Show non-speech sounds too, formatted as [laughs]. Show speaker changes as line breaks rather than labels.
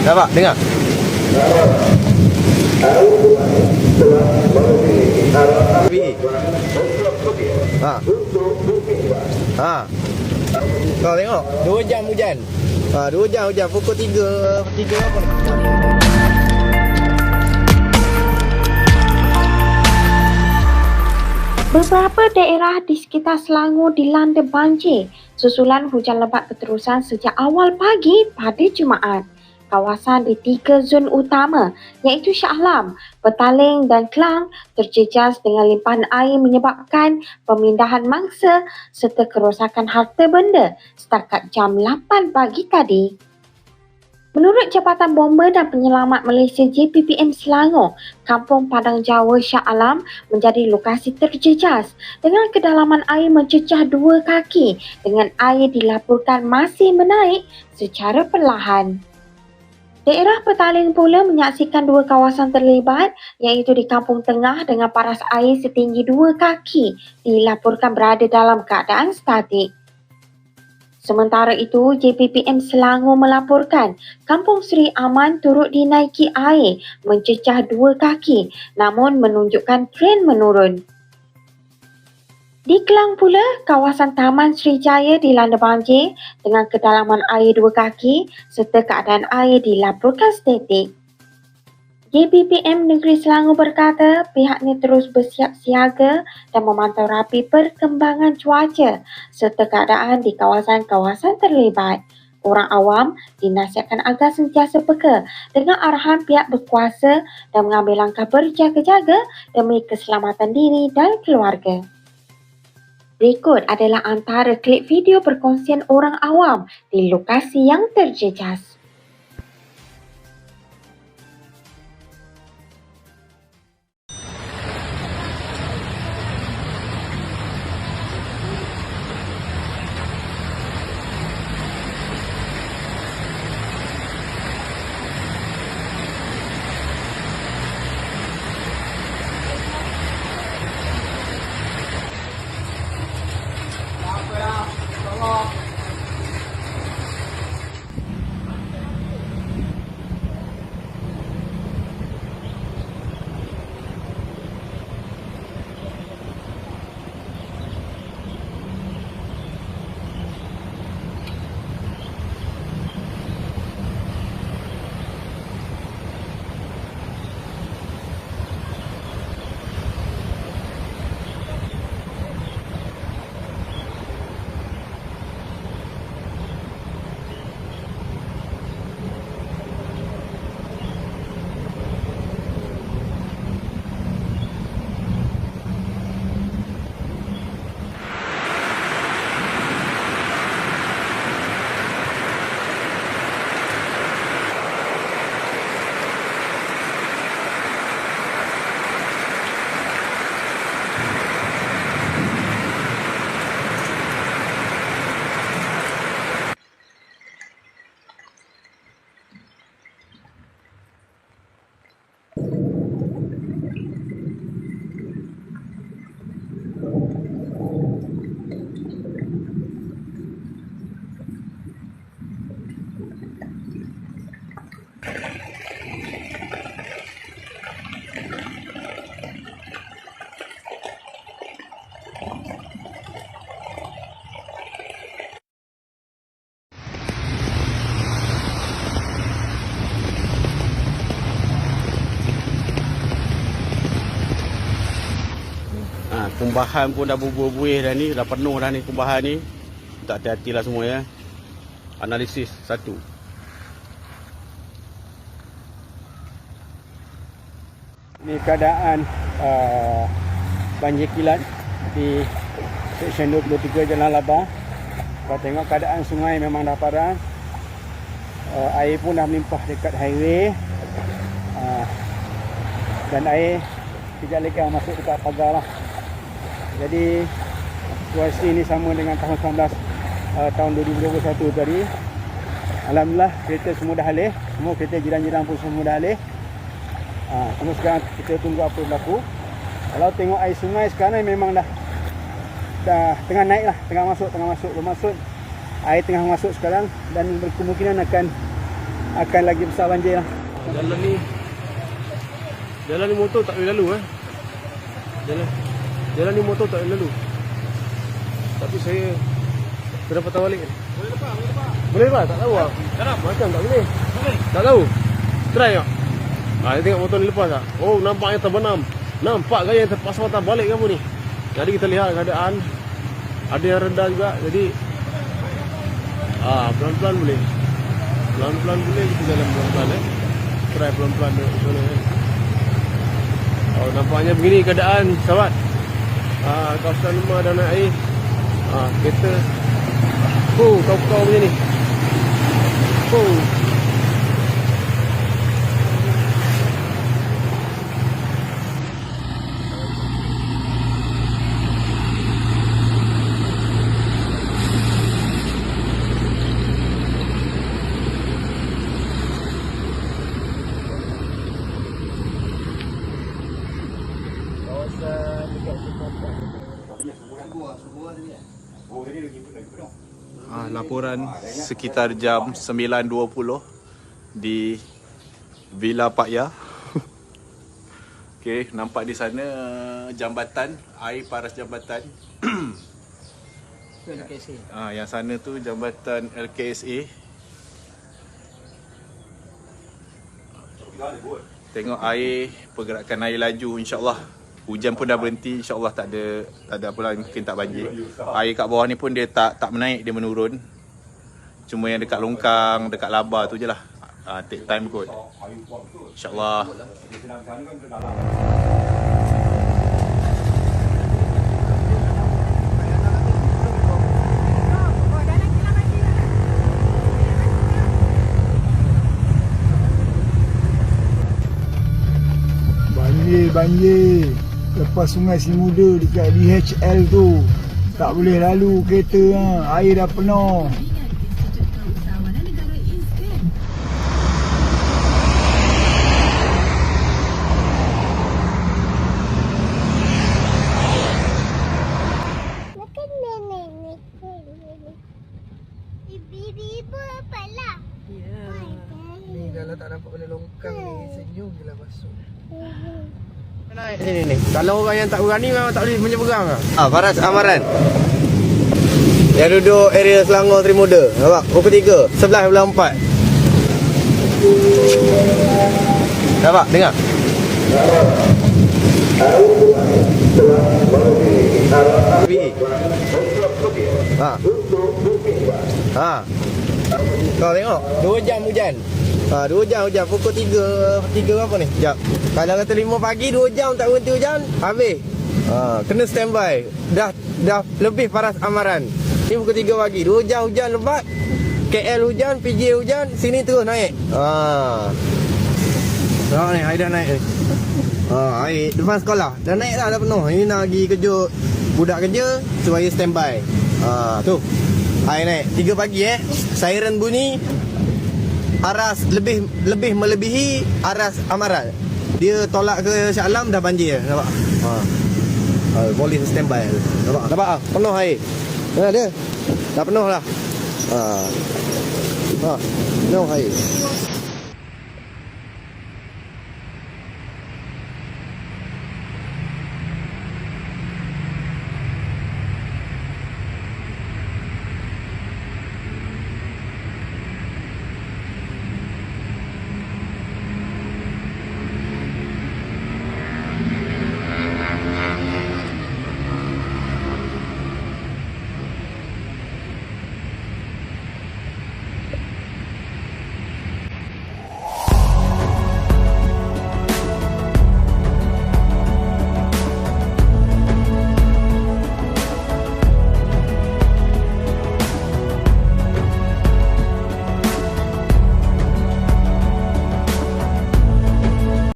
Nampak? Dengar. Ha. Ha. Kau tengok.
Dua jam hujan.
Ha, dua jam hujan pukul 3 3 apa ni?
Beberapa daerah di sekitar Selangor dilanda banjir susulan hujan lebat berterusan sejak awal pagi pada Jumaat. Kawasan di tiga zon utama iaitu Shah Alam, Petaling dan Kelang terjejas dengan limpahan air menyebabkan pemindahan mangsa serta kerosakan harta benda setakat jam 8 pagi tadi. Menurut Jabatan Bomber dan Penyelamat Malaysia JPPM Selangor, Kampung Padang Jawa Shah Alam menjadi lokasi terjejas dengan kedalaman air mencecah dua kaki dengan air dilaporkan masih menaik secara perlahan. Daerah Petaling pula menyaksikan dua kawasan terlibat iaitu di Kampung Tengah dengan paras air setinggi dua kaki dilaporkan berada dalam keadaan statik. Sementara itu, JPPM Selangor melaporkan Kampung Seri Aman turut dinaiki air mencecah dua kaki namun menunjukkan tren menurun. Di Kelang pula, kawasan Taman Sri Jaya dilanda banjir dengan kedalaman air dua kaki serta keadaan air dilaporkan statik. JPPM Negeri Selangor berkata pihaknya terus bersiap siaga dan memantau rapi perkembangan cuaca serta keadaan di kawasan-kawasan terlibat. Orang awam dinasihatkan agar sentiasa peka dengan arahan pihak berkuasa dan mengambil langkah berjaga-jaga demi keselamatan diri dan keluarga. Berikut adalah antara klip video perkongsian orang awam di lokasi yang terjejas.
Kumbahan pun dah bubuh-buih dah ni, dah penuh dah ni kumbahan ni. Tak hati-hatilah semua ya. Analisis satu.
Ini keadaan uh, banjir kilat di Seksyen 23 Jalan Labah. Kalau tengok keadaan sungai memang dah parah. Uh, air pun dah melimpah dekat highway. Uh, dan air kejap lagi masuk dekat pagar lah. Jadi situasi ini sama dengan tahun 19 uh, tahun 2021 tadi. Alhamdulillah kereta semua dah alih. Semua kereta jiran-jiran pun semua dah alih. Cuma sekarang kita tunggu apa berlaku. Kalau tengok air sungai sekarang memang dah dah tengah naik lah, tengah masuk, tengah masuk, bermaksud air tengah masuk sekarang dan berkemungkinan akan akan lagi besar banjir lah.
Jalan ni Jalan ni motor tak boleh lalu eh Jalan Jalan ni motor tak lalu. Tapi saya Kena patah balik? Boleh lepas Boleh lepas Boleh lepas tak tahu lah Macam tak boleh. Boleh. Tak tahu. Try tak? Ah, dia tengok motor ni lepas tak? Oh nampaknya terbenam. Nampak gaya yang terpaksa patah balik apa ni. Jadi kita lihat keadaan. Ada yang rendah juga. Jadi Ah, pelan-pelan boleh. Pelan-pelan boleh kita jalan pelan-pelan eh. Try pelan-pelan dulu boleh eh. Oh, nampaknya begini keadaan sahabat ah, Kawasan rumah dan air. Ah, Kereta. Oh, kau-kau punya ni. Oh
laporan sekitar jam 9.20 di Villa Pak Ya. [laughs] Okey, nampak di sana uh, jambatan, air paras jambatan. [coughs] ah, yang sana tu jambatan LKSA. Tengok air, pergerakan air laju insya-Allah. Hujan pun dah berhenti, insya-Allah tak ada tak ada apa lah mungkin tak banjir. Air kat bawah ni pun dia tak tak menaik, dia menurun. Cuma yang dekat longkang, dekat laba tu je lah. Ah, take time kot. InsyaAllah.
Banjir, banjir. Lepas sungai Simuda dekat DHL tu. Tak boleh lalu kereta ha. Air dah penuh.
Makan nenek ni. Ibu-ibu apa lah? Ya.
Ni kalau tak nampak benda longkang ni senyum je lah masuk.
Naik sini ni Kalau orang yang tak berani memang tak boleh menyeberang lah
Ah, Faras Amaran. Yang duduk area Selangor Trimoda. Nampak? Pukul 3. 11 belah 4. Nampak? Dengar? Ha. Ha. Kau tengok. 2 jam hujan. Ha, 2 jam hujan. Pukul 3. 3 berapa ni? Sekejap. Kalau kata 5 pagi 2 jam tak berhenti hujan, habis. Ha, kena standby. Dah dah lebih paras amaran. Ni pukul 3 pagi. 2 jam hujan lebat. KL hujan, PJ hujan, sini terus naik. Ha. Tengok ni, air dah naik ni. Ha, air depan sekolah. Dah naik dah, dah penuh. Ini nak pergi kejut budak kerja supaya standby. Ha, tu. Air naik. 3 pagi eh. Siren bunyi. Aras lebih lebih melebihi aras amaran. Dia tolak ke Shah Alam dah banjir. Nampak? Ha. Ha, polis standby. Nampak? Nampak ah? Penuh air. Mana dia? Dah penuh lah. Ha. Ha. Penuh air.